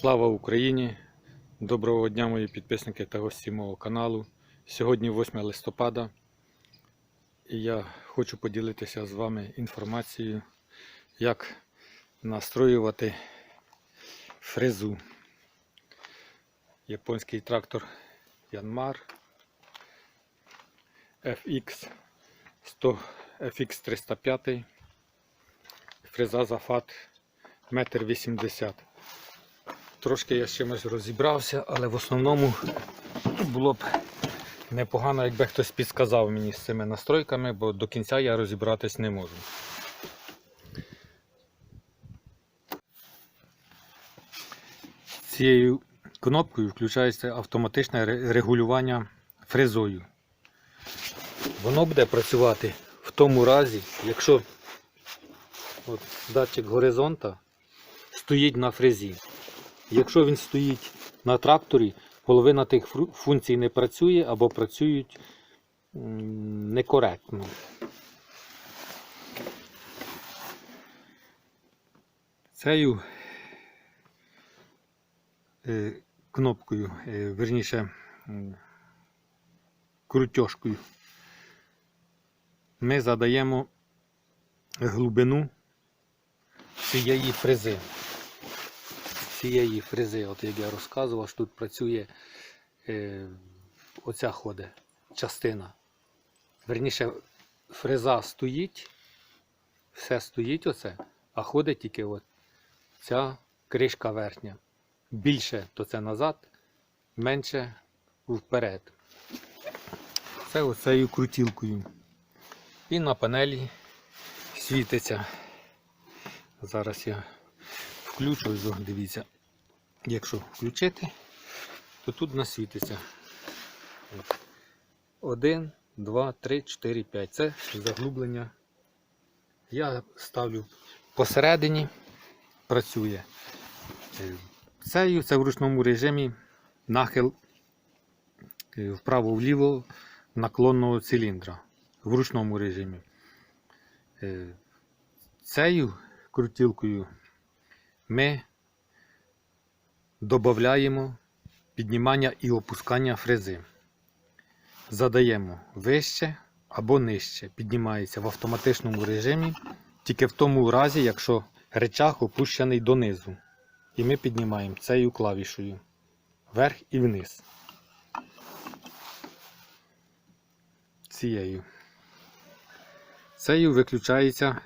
Слава Україні! Доброго дня, мої підписники та гості мого каналу. Сьогодні 8 листопада і я хочу поділитися з вами інформацією, як настроювати фрезу. Японський трактор Yanmar FX 100 FX 305 фреза Зафат 1,80 м. Трошки я з чимось розібрався, але в основному було б непогано, якби хтось підказав мені з цими настройками, бо до кінця я розібратись не можу. Цією кнопкою включається автоматичне регулювання фрезою. Воно буде працювати в тому разі, якщо от, датчик горизонта стоїть на фрезі. Якщо він стоїть на тракторі, половина тих функцій не працює або працюють некоректно. Цією е, кнопкою, е, верніше крутьошкою, ми задаємо глибину цієї фрези цієї фрези, от як я розказував, що тут працює е, оця ходить частина. Верніше, фреза стоїть, все стоїть оце, а ходить тільки от ця кришка верхня. Більше то це назад, менше вперед. Це оцею крутілкою. І на панелі світиться. Зараз я включу, ось, дивіться. Якщо включити, то тут насвітиться. Один, два, три, чотири, п'ять. Це заглублення. Я ставлю посередині, працює. Е, Цею це в ручному режимі нахил е, вправо-вліво наклонного циліндра. В ручному режимі. Е, Цею крутілкою ми додаємо піднімання і опускання фрези. Задаємо вище або нижче. Піднімається в автоматичному режимі, тільки в тому разі, якщо речах опущений донизу. І ми піднімаємо цією клавішою вверх і вниз. Цією. Цією виключається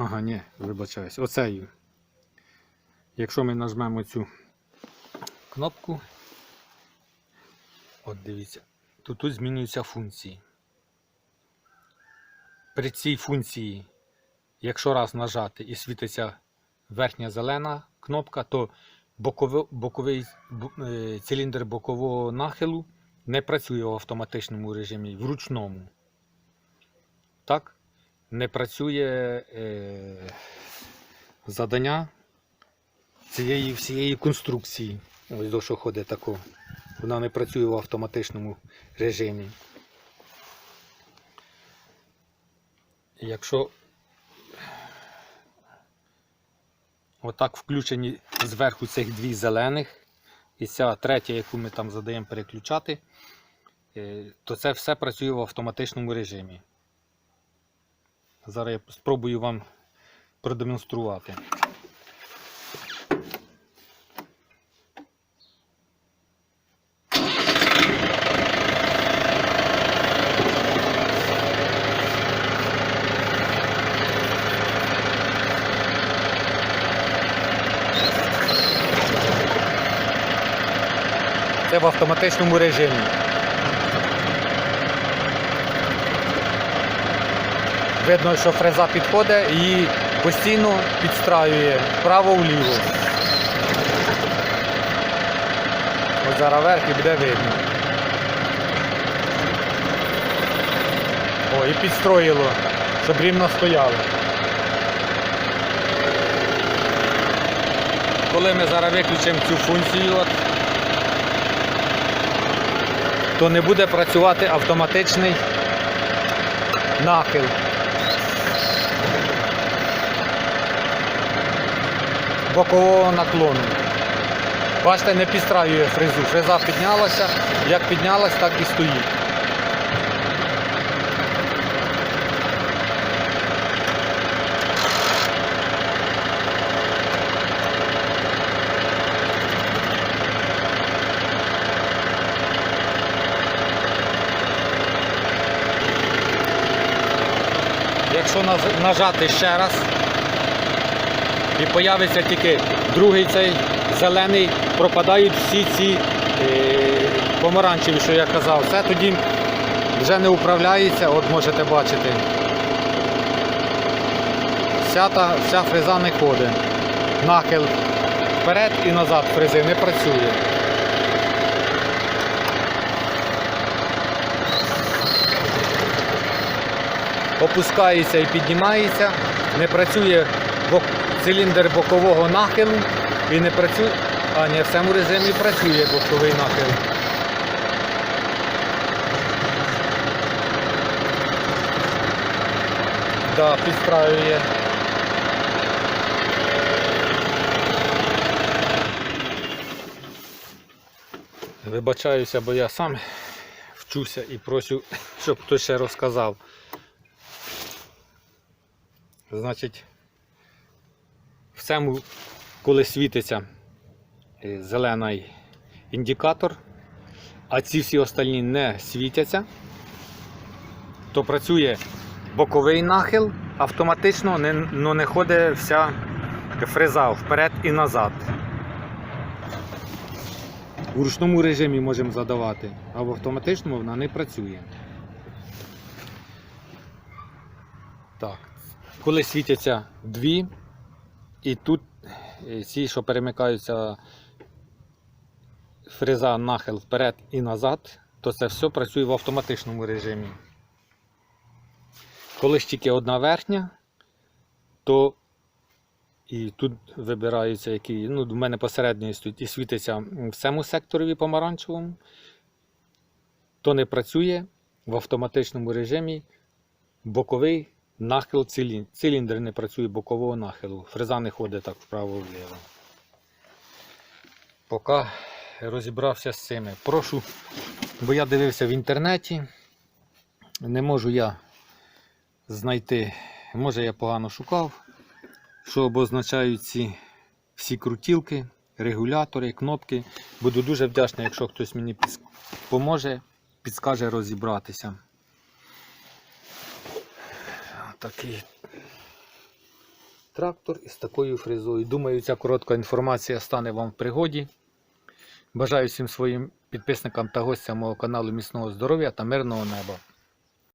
Ага, ні, вибачаюсь. Оцею. Якщо ми нажмемо цю кнопку, от дивіться, то тут змінюються функції. При цій функції, якщо раз нажати і світиться верхня зелена кнопка, то боково- боковий е, циліндр бокового нахилу не працює в автоматичному режимі, в ручному. Так? Не працює е, задання цієї всієї конструкції. Ось до що ходить тако. Вона не працює в автоматичному режимі. Якщо отак включені зверху цих дві зелених, і ця третя, яку ми там задаємо переключати, е, то це все працює в автоматичному режимі. Зараз я спробую вам продемонструвати. Це в автоматичному режимі. Видно, що фреза підходить і постійно підстраює вправо-вліво. Ось зараз вверх і буде видно. О, і підстроїло, щоб рівно стояло. Коли ми зараз виключимо цю функцію, то не буде працювати автоматичний нахил. Бокового наклону. Бачите, не підстраює фрезу. Фреза піднялася, як піднялась, так і стоїть. Якщо нажати ще раз, і появиться тільки другий цей зелений, пропадають всі ці е, помаранчеві, що я казав. Це тоді вже не управляється, от можете бачити. Вся, та, вся фреза не ходить. Нахил вперед і назад фрези не працює. Опускається і піднімається, не працює циліндр бокового нахилу і не працює. А ні, в цьому режимі працює боковий нахил. Да, підстраює. Вибачаюся, бо я сам вчуся і прошу, щоб хтось ще розказав. Значить, в цьому, коли світиться е, зелений індикатор, а ці всі остальні не світяться, то працює боковий нахил, автоматично не, ну, не ходить вся фреза вперед і назад. У ручному режимі можемо задавати, а в автоматичному вона не працює. Так. Коли світяться дві, і тут е, ці, що перемикаються фреза нахил вперед і назад, то це все працює в автоматичному режимі. Коли ж тільки одна верхня, то і тут вибираються які. Ну, в мене посередньо і світиться в цьому секторі помаранчевому, то не працює в автоматичному режимі боковий нахил циліндр. Циліндр не працює бокового нахилу. Фреза не ходить так вправо-вліво. Поки розібрався з цими. Прошу, бо я дивився в інтернеті. Не можу я знайти, може я погано шукав, що обозначають ці всі крутілки, регулятори, кнопки. Буду дуже вдячний, якщо хтось мені підс- поможе, підскаже розібратися. Такий трактор із такою фрезою. Думаю, ця коротка інформація стане вам в пригоді. Бажаю всім своїм підписникам та гостям мого каналу міцного здоров'я та мирного неба.